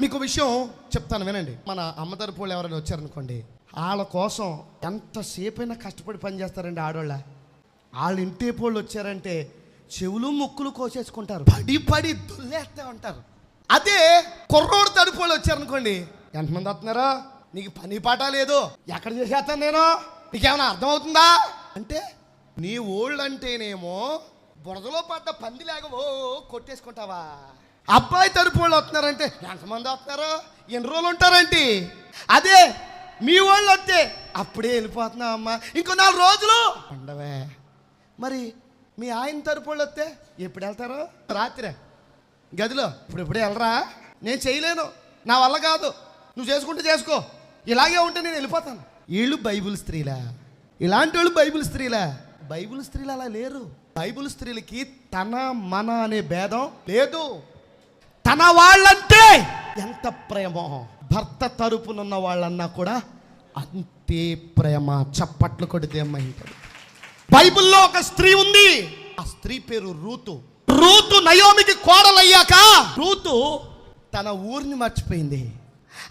మీకు విషయం చెప్తాను వినండి. మన అమ్మ తరపు వాళ్ళు ఎవరైనా వచ్చారనుకోండి వాళ్ళ కోసం ఎంతసేపు అయినా కష్టపడి పని చేస్తారండి ఆడవాళ్ళ వాళ్ళ ఇంటి వాళ్ళు వచ్చారంటే చెవులు ముక్కులు కోసేసుకుంటారు. పడి పడి దుల్లేస్తే ఉంటారు. అదే కుర్రోడు తడుపు వాళ్ళు వచ్చారనుకోండి ఎంతమంది వస్తున్నారా? నీకు పని పాట లేదు. ఎక్కడ చేసేస్తాను నేను? నీకేమైనా అర్థమవుతుందా? అంటే నీ ఓళ్ళు అంటేనేమో బురదలో పడ్డ పందిలాగా ఓ కొట్టేసుకుంటావా? అబ్బాయి తరపు వాళ్ళు వస్తున్నారంటే ఎంతమంది వస్తున్నారు? ఎన్ని రోజులు ఉంటారంటే? అదే మీ వాళ్ళు వస్తే అప్పుడే వెళ్ళిపోతున్నావు అమ్మా. ఇంకో నాలుగు రోజులు ఉండవే. మరి మీ ఆయన తరపు వాళ్ళు వస్తే ఎప్పుడు వెళ్తారు? రాత్రే. గదిలో. ఇప్పుడు ఇప్పుడే వెళ్ళరా? నేను చేయలేను. నా వల్ల కాదు. నువ్వు చేసుకుంటే చేసుకో. ఇలాగే ఉంటే నేను వెళ్ళిపోతాను. వీళ్ళు బైబిల్ స్త్రీలా? ఇలాంటి వాళ్ళు బైబిల్ స్త్రీలా? బైబిల్ స్త్రీలు అలా లేరు. బైబిల్ స్త్రీలకి తన మన అనే భేదం లేదు. తన వాళ్ళంటే ఎంత ప్రేమో. భర్త తరపునున్న వాళ్ళన్నా కూడా అంతే ప్రేమ. చప్పట్లు కొడితే అమ్మాయి బైబిల్లో ఒక స్త్రీ ఉంది. ఆ స్త్రీ పేరు రూతు. రూతు నయోమికి కోడలయ్యాక రూతు తన ఊరిని మర్చిపోయింది.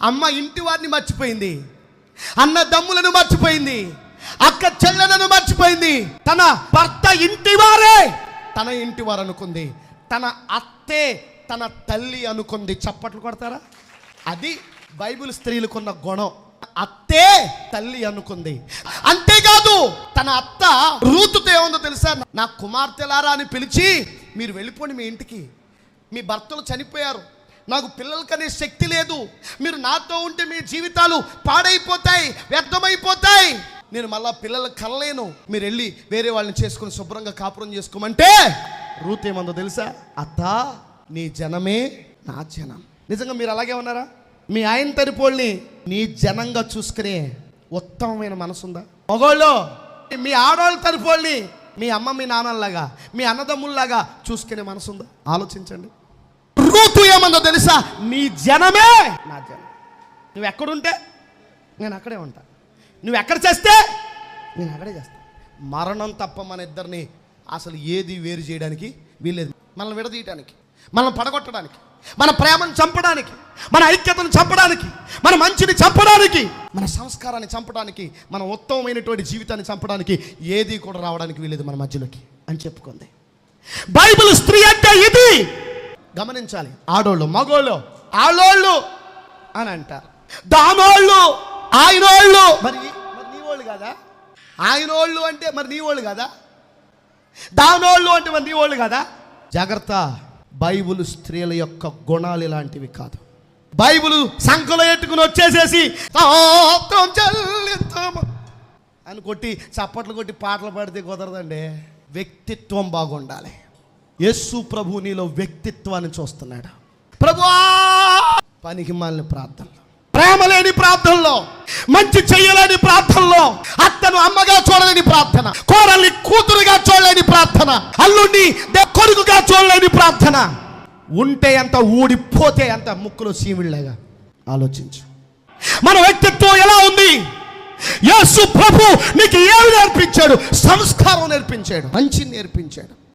అమ్మ ఇంటి వారిని మర్చిపోయింది. అన్న దమ్ములను మర్చిపోయింది. అక్క చెల్లెలను మర్చిపోయింది. తన భర్త ఇంటి వారే. తన ఇంటి వారు అనుకుంది. తన అత్తే తన తల్లి అనుకుంది. చప్పట్లు కొడతారా? అది బైబిల్ స్త్రీలకున్న గుణం. అత్తే తల్లి అనుకుంది. అంతేకాదు తన అత్త రూతుతో ఏముందో తెలుసా? నా కుమార్తెలారా అని పిలిచి మీరు వెళ్ళిపోండి మీ ఇంటికి. మీ భర్తలు చనిపోయారు. నాకు పిల్లలు కనే శక్తి లేదు. మీరు నాతో ఉంటే మీ జీవితాలు పాడైపోతాయి వ్యర్థమైపోతాయి. నేను మళ్ళా పిల్లలు కనలేను. మీరు వెళ్ళి వేరే వాళ్ళని చేసుకుని శుభ్రంగా కాపురం చేసుకోమంటే రూత్ ఏమందో తెలుసా? అత్త నీ జనమే నా జనం. నిజంగా మీరు అలాగే ఉన్నారా? మీ ఆయన తరిపోళ్ళని నీ జనంగా చూసుకునే ఉత్తమమైన మనసుందా? మగోళ్ళు మీ ఆడవాళ్ళ తరిపోళ్ళని మీ అమ్మ మీ నాన్నలాగా మీ అన్నదమ్ముల్లాగా చూసుకునే మనసుందా? ఆలోచించండి. రూతు ఏమందో తెలుసా? నీ జనమే నా జనం. నువ్వు ఎక్కడుంటే నేను అక్కడే ఉంటా. నువ్వు ఎక్కడ చేస్తే నేను అక్కడే చేస్తా. మరణం తప్ప మన ఇద్దరిని అసలు ఏది వేరు చేయడానికి వీల్లేదు. మనల్ని విడదీయటానికి. మనం పడగొట్టడానికి మన ప్రేమను చంపడానికి మన ఐక్యతను చంపడానికి మన మంచిని చంపడానికి మన సంస్కారాన్ని చంపడానికి మన ఉత్తమమైనటువంటి జీవితాన్ని చంపడానికి ఏది కూడా రావడానికి వీలేదు మన మధ్యలోకి అని చెప్పుకుంది. బైబిల్ స్త్రీ అంటే ఇది. గమనించాలి. ఆడోళ్ళు మగోళ్ళు ఆడోళ్ళు అని అంటారు. దానోళ్ళు ఆయనోళ్ళు. మరి మరి నీ వాళ్ళు కదా? ఆయనోళ్ళు అంటే మరి నీ వాళ్ళు కదా? దానోళ్ళు అంటే మరి నీ వాళ్ళు కదా? జాగ్రత్త. బైబుల్ స్త్రీల యొక్క గుణాలు ఇలాంటివి కాదు. బైబుల్ సంఖలో ఎట్టుకుని వచ్చేసేసి అని కొట్టి చప్పట్లు కొట్టి పాటలు పాడితే కుదరదండి. వ్యక్తిత్వం బాగుండాలి. యేసు ప్రభు నీలో వ్యక్తిత్వాన్ని చూస్తున్నాడు. ప్రభు పనికి మాలిన ప్రార్థనలో ప్రేమ లేని ప్రార్థనలో మంచి చెయ్యలేని ప్రార్థనలో అత్తను అమ్మగా చూడలేని ప్రార్థన కోడల్ని కూతురుగా చూడలేని ప్రార్థన అల్లుడిని కొడుకుగా చూడలేని ప్రార్థన. ఉంటే ఎంత ఊడిపోతే ఎంత ముక్కులో సీమిళ్ళగా ఆలోచించు. మన వ్యక్తిత్వం ఎలా ఉంది? యేసు ప్రభు నీకు ఏమి నేర్పించాడు? సంస్కారం నేర్పించాడు మంచి నేర్పించాడు.